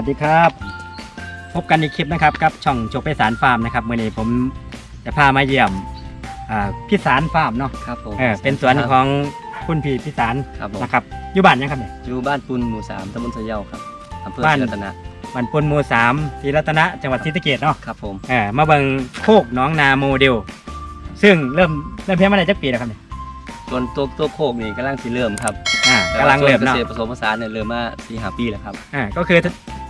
วัสดีครับ พบกันในคลิปนะครับกับช่องโจกไปสารฟาร์มนะครับเมื่อนี้ผมจะพามาเยี่ยมอ่าพี่สารฟาร์มเนาะครับผมเออเป็นสวนของคุณพี่พี่สารครับผมนะครับอยู่บ้านยังครับเนี่ยอยู่บ้านปุนหมู่สามตำบลสะเยาครับอำเภอบ้านศรีรัตนะบ้านปนหมู่สามศรีรัตนะ จังหวัดศรีสะเกษเนาะครับผมเออมาเบิ่งโคกหน้องนาโมเดล ซึ่งเริ่มเริ่มเพียงมาได้จักปีแล้วครับเนี่ยส่วนตัวตัวโคกนี่กำลังสิเริ่มครับอ่ากำลังเริ่มแต่ว่าเนาะส่วนเกษตรผสมผสานเนี่ยเริ่มมาสี่ห้าปีแล้วครับอ่าก็คือ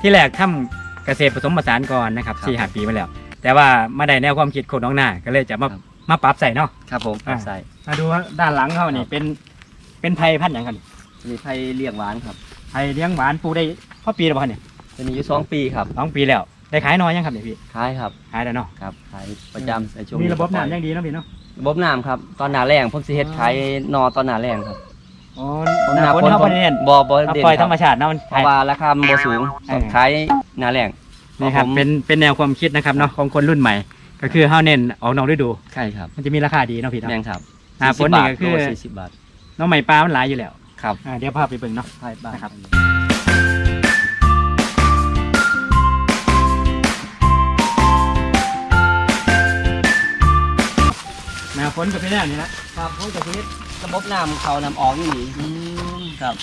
ที่แรกทำเกษตรผสมผสานก่อนนะครับครับสี่ห้าปีมาแล้ว แต่ว่ามาได้แนวความคิดโคกหน้องนาก็เลยจะมาครับมาปรับใส่เนาะครับผมอ่าใส่มาดูว่าด้านหลังเขานี่ครับเป็นเป็นไผ่พันธุ์อย่างครับนี่มีไผ่เลี้ยงหวานครับไผ่เลี้ยงหวานปลูกได้พอปีแล้วบ่ครับเนี่ยตัวนี้อยู่สองปีครับสองปีแล้วได้ขายน้อยยังครับเนี่ยพี่ขายครับขายแล้วเนาะครับขายประจำในช่วงมีระบบปล่อยน้ำยังดีเนาะพี่เนาะระบบน้ำครับตอนหนาแรงผมสิเฮ็ดอ๋อขายนอตอนหนาแรงครับ อ๋อผมหน้าฝนเข้าผไปมเน้นบ่บ่เราเด่นปล่อยคธรรับรมชาติเนาะมัน เพราะว่าราคามันบ่สูงเออ ขายหนาแรงนี่ครับผมเป็นเป็นแนวความคิดนะครับเนาะของคนรุ่นใหม่ ก็คือเฮาเน้นออกนอกฤดู ใช่ครับมันจะมีราคาดีเนาะพี่เนาะ แมงครับหน้าฝนนี่ก็คือสี่สิบบาทน้องใหม่ปลามันหลายอยู่แล้วครับอ่าเดี๋ยวพาไปเบิ่งเนาะ ใช่บาทนะครับ หน้าฝนก็เป็นแบบนี้นะครับผมจะคิด ระบบน้ำเขาน้ำออกนี่ครับ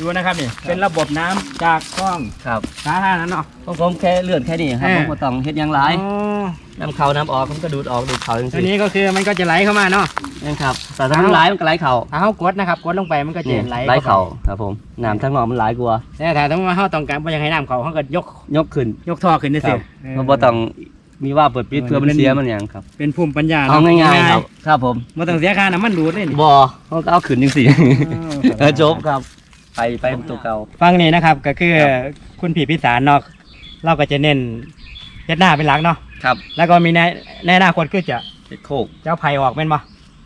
ดูนะครับนี่เป็นระบบน้ำจากกล้องครับสาธารณะเนาะผมผมแค่เลื่อนแค่นี้ครับเออผมก็ต้องเฮ็ดหยังหลายอ๋อน้ำเขาน้ำออกผมก็ดูดออกดูดเขาจังตัวซี่นี้ก็คือมันก็จะไหลเข้ามาเนาะนี่ครับแต่ถ้ามันไหลมันก็ไหลเข่าถ้าเขากดนะครับกดลงไปมันก็จะไหลไหลเข่าครับผมน้ำทั้งนอกมันไหลกลัวาแต่ถ้าสมมติว่าเขาต้องการว่าอยากให้น้ำเขาเขาก็ยกยกขึ้นยกท่อขึ้นนี่คสิรับมันบ่ต้อง มีว่าเปิดปิดเออเพื่อมันเป็นเสียมันหยังครับเป็นภูมิปัญญาเอานะง่ายๆครับครับผมบ่ต้องเสียค่าน้ำมันดูดเลยนี่บ่เขาก็เอาขึ้นจังซี่เอเอออจบครับ ไปไปตัวเก่าฟังนี่นะครับ ก็คือครับคุณผีพิสารเนาะเราก็จะเน้นเฮ็ดหน้าเป็นหลักเนาะครับ แล้วก็มีในในอนาคตคือจะเฮ็ดโคกจะเอาไผ่ออกเป็นบ่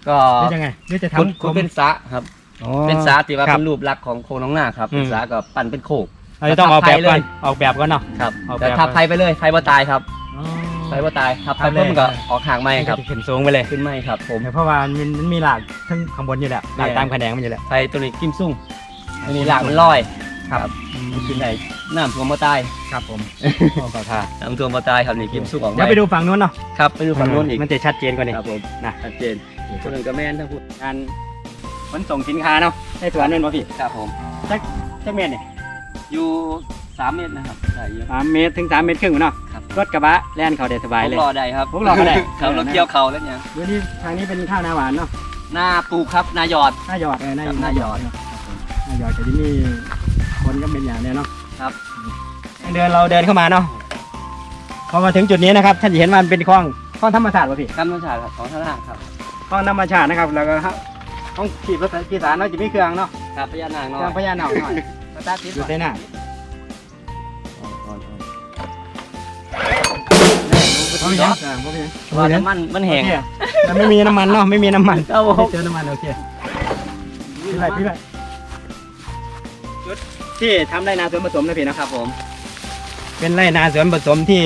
ก็หรือยังไงหรือจะคุณทำคุณเป็นสระครับอ๋อเป็นสาที่ว่าครับเป็นรูปลักษณ์ของโคน้องหน้าครับอืมเป็นสาก็ปั่นเป็นโคกเราจะต้องออกแบบทับไผ่ก่อนเลยออกแบบก่อนเนาะครับออกแบบแต่ทับไฟไปเลยไฟบ่ตายครับ อ๋อไฟบ่ตายทับทัไฟบเลยเพิ่มนก็ออกห่างไม่มันคก็รับจะขึ้นสูงไปเลยขึ้นไม่ครับ ผมเพราะว่ามันมันมีหลากทั้งข้างบนอยู่แล้วหลากเนี่ยตามแขนงมันอยู่แล้วไฟตัวนี้กิมซุ่งอันนี้หลากมันลอยครับมันขึ้นได้น้ำท่วมบ่ตายครับผมขอบค่ะน้ำท่วมบ่ตายครับนี่กิมซุ่งออกเดี๋ยวไปดูฝั่งนู้นเนาะครับไปดูฝั่งโน้นอีกมันจะชัดเจนกว่านี้ ครับผมนะ ชัดเจนคนนึงก็แม่นทั้งพูดงานขนส่งสินค้าเนาะในสวนนั่นบ่พี่ครับผม จักจักเมตรเนี่ยอยู่สามเมตรนะครับใช่เยอะ สามเมตรถึงสามเมตรครึ่งเนาะครับ รถกระบะแล่นเขาได้สบายเลยพวกรอได้ครับพวกรอก็ได้ครับรถเกี่ยวเขาแล้วเนี่ยดูที่ทางนี้เป็นข้าวนาหวานเนาะหน้าปลูกครับหนาหยอดหน้าหยอดเออหน้าครับหน้าหยอดครับผมหน้าหยอดจะที่นี่คนก็เป็นอย่างเนี้ยเนาะครับเดินเราเดินเข้ามาเนาะพอมาถึงจุดนี้นะครับท่านจะเห็นว่ามันเป็นคลองคลองธรรมชาติป่ะพี่กำลังฉาดครับของท่านล่างครับคลองธรรมชาตินะครับแล้วก็ต้องขีดภาษาอีสานเนาะจะมีเครื่องเนาะครับพญานาคเคเนาะรื่องพญานาคหน่อยสตาร์ทติดอยู่ใต้หน้า เอาไม่เนาะใช่ไม่ใช่ว่าน้ำมันมันแห้งโอเคแต่ไม่มีน้ำมันเนาะไม่มีน้ำมันครับผมไม่เจอน้ำมันโอเคพี่ไปพี่ไปจุดที่ทำไรนาสวนผสมนะพี่นะครับผม เป็นไรนาสวนผสมที่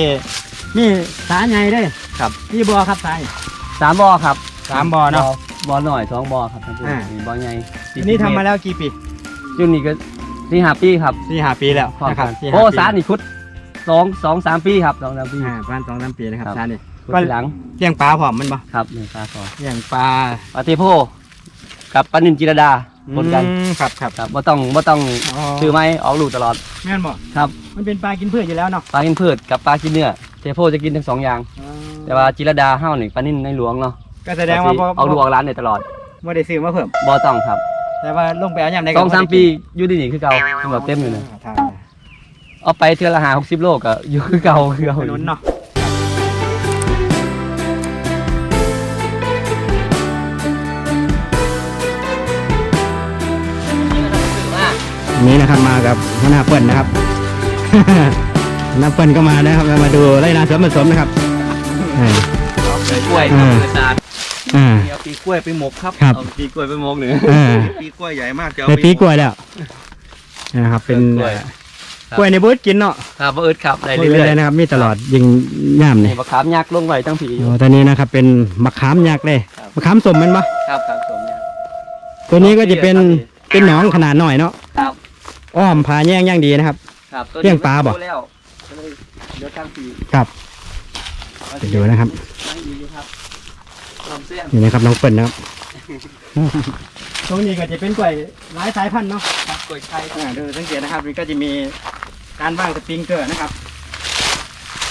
มีสาใหญ่เด้วยครับพี่บัวครับสายสามบ่อครับสามบ่อเนาะบ่อหน่อยสองบ่อครับท่านผู้อ่ามีบ่อใหญ่อันนี้ทำมาแล้วกี่ปียุ่นนี่ก็สี่ห้าปีครับสี่ห้าปีแล้วพร้อมนะคกัรับนสี่ห้โอ้ปีสารนี่คุด สองสองสามปีครับสองสามปี อ่าประมาณสองสามปีนะครับครับสานี่คุดก็ทีหลังเลี้ยงปลาผอมมันปะครับหนึ่งปลาสองเลี้ยงปลาปลาเทโพกับปลานินจิรดาปนกันอืมครับครับครับบ่ต้องบ่ต้องอ๋อซื้อไม้ออกลูกตลอดแม่นบ่ครับมันเป็นปลากินพืชอยู่แล้วเนาะปลากินพืชกับปลากินเนื้อเทโพจะกินทั้งสองอย่าง แต่ว่าจิรดาเฮานี่ปลานินในหลวงเนาะก็แสดงว่าบ่เอาลูกออกร้านได้ตลอดบ่ได้ซื้อมาเพิ่ม บ่ต้องครับแต่ว่าลงไปเอายามใดก็สองสามบ่ได้ปีอยู่ดีนี่คือเก่าสำหรับเต็มอยู่นะอ่า เอาไปเทือละหาหกสิบโลก็อยู่คือเก่าคือเก่าถนนเนาะนี่นะครับมากับหัวหน้าเปิ้ลนะครับ หัวหน้าเปิ้ลก็มานะครับมาดูไรนาสวนผสมนะครับอ่าปีกล้วยอืมธรรมชาติอ่า เอาปีกล้วยไปหมกครับครับ เอาปีกล้วยไปหมกหนึ่งอ่าปีกล้วยใหญ่มากจะเอาในไปปีกล้วยแล้วนะครับเป็นกล้วย กล้วยในบูธกินเนาะครับบ่อึดครับได้กล้วยเรื่อยเลยนะครับ มีตลอดยิงย่ามๆเนี่นี่ยมะขามยักษ์ลงไว้ตั้งผีอยู่โอ้ตอนนี้นะครับ เป็นมะขามยักษ์เลยครับมะขามสมมันปะครับครับผมเนี่ยตัวนี้ก็จะเป็นเป็นหนองขนาดหน่อยเนาะครับอ้อมผาแย่งย่างดีนะครับครับตัวเลี้ยงปลาบ่โตแล้วก็เลยเดี๋ยวตั้งปีครับไปดูนะครับนั่งอยู่ครับลำเส้นนี่นะครับน้องเปิ้ลนะครับ ตรงนี้ก็จะเป็นกล้วยหลายสายพันธุ์เนาะครับกล้วยไข่อ่าดูสังเกตนะครับมันก็จะมีการวางสปริงเกอร์นะครับ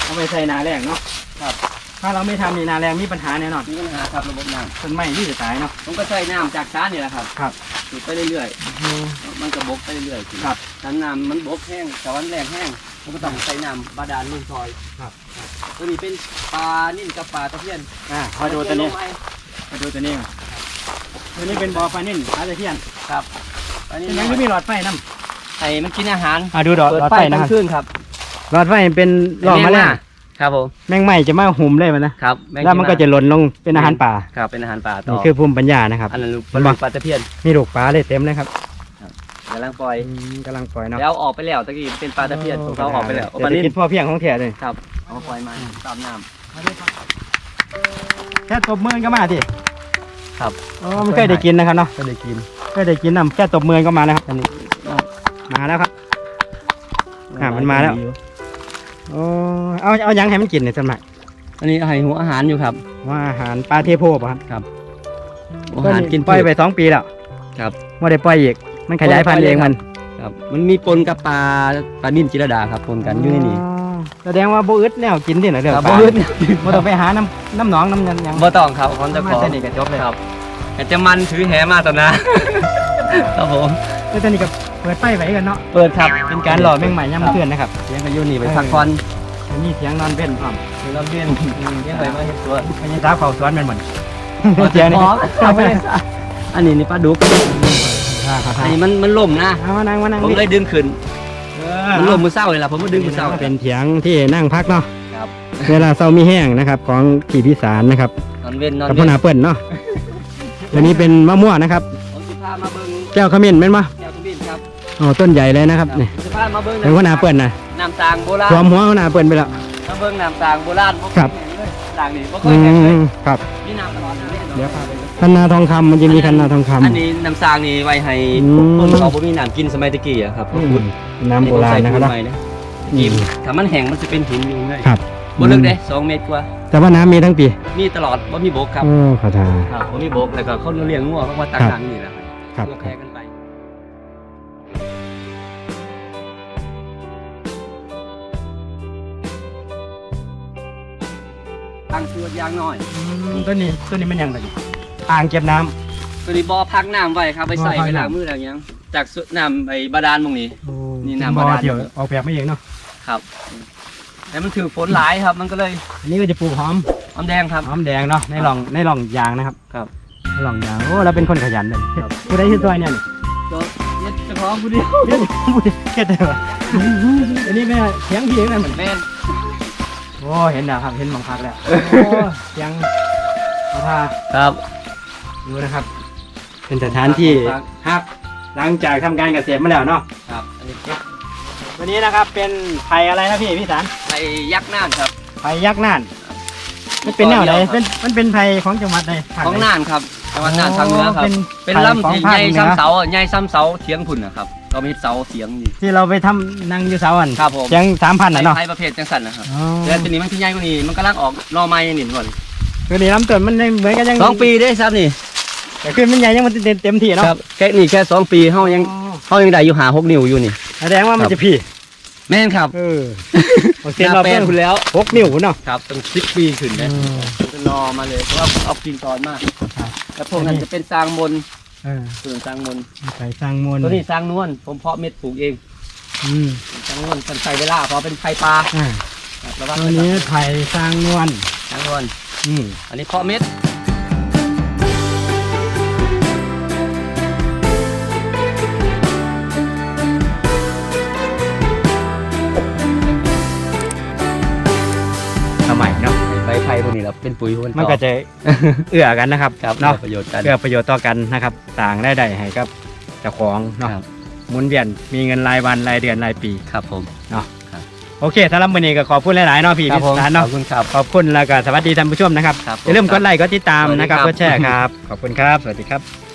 เอาไปใส่นาแรงเนาะครับ ถ้าเราไม่ทำนี่นาแรงมีปัญหาแน่นอนมีปัญหาครับระบบน้ต้นไม้ที่จะตายเนาะำผมก็ใช้น้ำจากช้านี่แหละครับครับสูบไปเรื่อยๆมันก็บกไปเรื่อยๆครับถ้าน้ำมันบกแห้งแต่วันแรงแห้งมันก็ต้องใส่น้ำบาดาลลงซอยครับตัวนี้เป็นปลานิ่นกับปลาตะเพียนอ่ามาดูตัวนี้ลงไปมาดูตัวนี้ก่อน ตัวนี้เป็นบอฟานินอาร์เทียนครับอันนี้เป็นยังที่มีหลอดไฟน้ไอ้มันกินอาหารำอ่าดูหลอดเปิดหลอดไฟไฟกนะลาคงรับคืนครับหลอดไฟเป็นหลอดมาแล้วครับผมแมงไหม้จะมาหุ่มเลยมันนะครับแงแล้วมันก็จะหล่นลงเป็นอาหารป่าครับเป็นอาหารป่าต่อนี่คือภูมิปัญญานะครับอันนั้นลูกเห็นปะปลาตะเพียนมีลูกปลาเลยเต็มเลยครับกำลังปล่อยอืมกำลังปล่อยเนาะแล้วออกไปแล้วตะกี้เป็นปลาตะเพียนของเขาออกไปแล้วเศรปลาษฐนิ่กิจนพ่อเพียงของแท้เลยครับเอามาปล่อยมาตามน้แค่ตบมือก็มาทีำ ครับอ๋อไม่เคยได้กินนะครับเนาะก็ได้กินเคยได้กินน้ำแค่ตบมือก็มาแล้วครับอันนี้มาแล้วครับอะมันมาแล้วโอ้เอาเอาหยังให้มันกินเนี่ยสมัยอันนี้ให้หัวอาหารอยู่ครับว่าอาหารปลาเทโพป่ะครับครับอาหารกินปล่อยพืชไปสองปีแล้วครับไม่ได้ปล่อยอีกมันขยายพันธุ์เองมัน ครับ มันมีปนกับปลาปลานิ่นจิรดาครับปนกันอยู่ในนี้อ๋อ แสดงว่าโบอึดแนวกินที่ไหนเด้อครับปลาบ่อึด บ่ต้องไปหาน้ำน้ำหนองน้ำยันหยังบ่ต้องครับของเจะมาของสนิทกับจบเลยครับแต่จะมันถือแหมาตอนนะครับผมแล้วตอนนี้ก็เปิดไฟไว้กันเนาะเปิดครับเป็นการหล่อแมงใหม่ย่ำเพื่อนนะครับเลี้ยงกันอยู่นี่ไปพักผ่อนมีเสียงนอนเว้นพร้อมมีลำเลียนเลี้ยงไปมาเห็ดสวนพญาสาวเฝ้าสวนแมันเหมือนเสียงนี่เอาไปเลยอันนี้นี่ปลาดุก อ่าอันนี้มันมันล่มนะ เอามานั่งมานั่งผมนี่ เลยดึงขึ้นเอ มันอล่มมือเศร้าเลยล่ะผมก็ดึงมือเศร้าเป็นเถียงที่นั่งพักเนาะครับเวลาเศร้ามีแห้งนะครับ ของขี่พิสารนะครับนอนเว้นนอนกับพ่เว้อนนาเปิ้ลเนาะตัวนี้เป็นมะม่วงนะครับ ผมจะพามาเบิ้งแก้วขมิ้นเป็นมะแก้วขมิ้นครับอ๋อต้นใหญ่เลยนะครับนี่ผมจะพามาเบิ้งเป็นพ่อนาเปิ้ลนะน้ำตางโบราณ รวมหัวพ่อนาเปิ้ลไปแล้ว มาเบิ้งน้ำตางโบราณบ่ครับเห็นเลยต่างนี่บ่เคอืยเห็นเลยมครับมีน้ำตลอดนะเดี๋ยวพาไป คันนาทองคำมันจะมีคันนาทองคำ อันนี้น้ำตางนี่ไว้ให้อืม คนเขาบ่มีน้ำกินสมัยตะกี้อะครับอืมน้ำโบราณนะครับเนาะเนาะหินถ้ามันแห้งมันจะเป็นหินอยู่เลยครับบ่ลึกเด้สองเมตรกว่า แต่ว่าน้ำมีทั้งปีมีตลอดบ่มีโบกครับ โอ้ขอทาน ครับบ่มีโบกแล้วก็เขาเลี้ยงงัวเขามาตักครับน้ำนี่แหละครับเพื่อแพร่กันไป ตั้งชื่อยางน้อยต้นนี้ต้นนี้มันยังไง อ่างเก็บน้ตัวนี้บ่อพักน้ำไว้ครับไปใส่บ่อพักไปล้างน้ำมือล้างหยังจากสุดน้ำไอ้บาดาลตรงนี้ำนี่น้ำบ่อบาดาลเที่ยวออกแบบไม่เองเนาะ ครับแต่มันถือฝนหลายครับ มันก็เลยอันนี้ก็จะปลูกหอมหอมแดงครับ หอมแดงเนาะ ในร่อง ในร่องยางนะครับครับในร่องยาง โอ้ เราเป็นคนขยันเลยครับผู้ใดที่ซอยเนี่ยนี่ก็เย็ดเฉพาะผู้เดียวเดี๋ยวผู้ใดเก็ดได้ปะอันนี้แม่เสียงพี่เองนั่นเหมือนแม่นโอ้ เห็นแล้วครับ เห็นหมองพักแล้ว โอ้เสียงเอาพาครับ ดูนะครับเป็นสถานที่ครับฮักหลังจากทำการเกษตรมาแล้วเนาะครับอันนี้เก็บวันนี้นะครับเป็นไผ่อะไรนะพี่พี่สารไอ้ยักษ์น่านครับไผ่ยักษ์น่านมันเป็นแนวไหนเป็นมันเป็นไผ่ของจังหวัดใดภาคของใดน่านครับจังหวัดน่านทางเหนือครับ เป็นเป็นไผ่ลำที่ของภาใหคญ่เหนือซ้ำเสาอะใหญ่ซ้ำเสาเถียงพุ่นนะครับเรามีเสาเถียงอยู่ที่เราไปทำนั่งอยู่เสาอันครับผมยังสามพันอะเนาะไทยประเภทจังสันนะครับอ๋อแล้วทีนี้มันที่ใหญ่กว่านี้มันกำลังออกหนอไม้นี่ก่อนคือนี่ลำต้นมันยังเหมือนกันยังสองปีได้ครับนี่ แต่คือมันใหญ่ยังมันเต็มเต็มที่เนาะครับแค่นี่แค่สองปีเฮายังอ๋อเฮายังได้อยู่หาหกนิ้วอยู่นี่แสดงว่ามันครับจะพี่แม่นครับเออโอเคหน้าเราแปลเป็นนคุณแล้วหกนิ้วเนาะครับต้องสิบปีขึ้นนะจะรอมาเลยเพราะว่าเอากิ่งตอนมากครับแล้วพวกนั้นจะเป็นสร้างมนเออส่วนสร้างมนไผ่สร้างมวลตัวนี้สร้างนวลผมเพาะเม็ดปลูกเองอืมสร้างนวลกันใส่เวลาเพราะเป็นไข่ปลาอ่าครับระวังตัวนี้ไผ่สร้างนวลสร้างนวลอืมอันนี้เพาะเม็ด เราเป็นปุ๋ยคนมันก็จะ เอื้อกันนะครับครับเนาะประโยชน์กันเพื่อประโยชน์ต่อกันนะครับต่างได้ได้ให้กับเจ้าของเนาะครับ หมุนเวียนมีเงินรายวันรายเดือนรายปีครับผม โอเคสำหรับวันนี้ก็ขอบคุณหลายๆเนาะพี่ครับพิผมสารขเนาะอบคุณครับ ขอบคุณแล้วก็สวัสดีท่านผู้ชมนะครับครับอย่าลืมกดไลค์กดติดตามนะครับสวักสดีครับดแชร์ครับขอบคุณครับสวัสดีครับ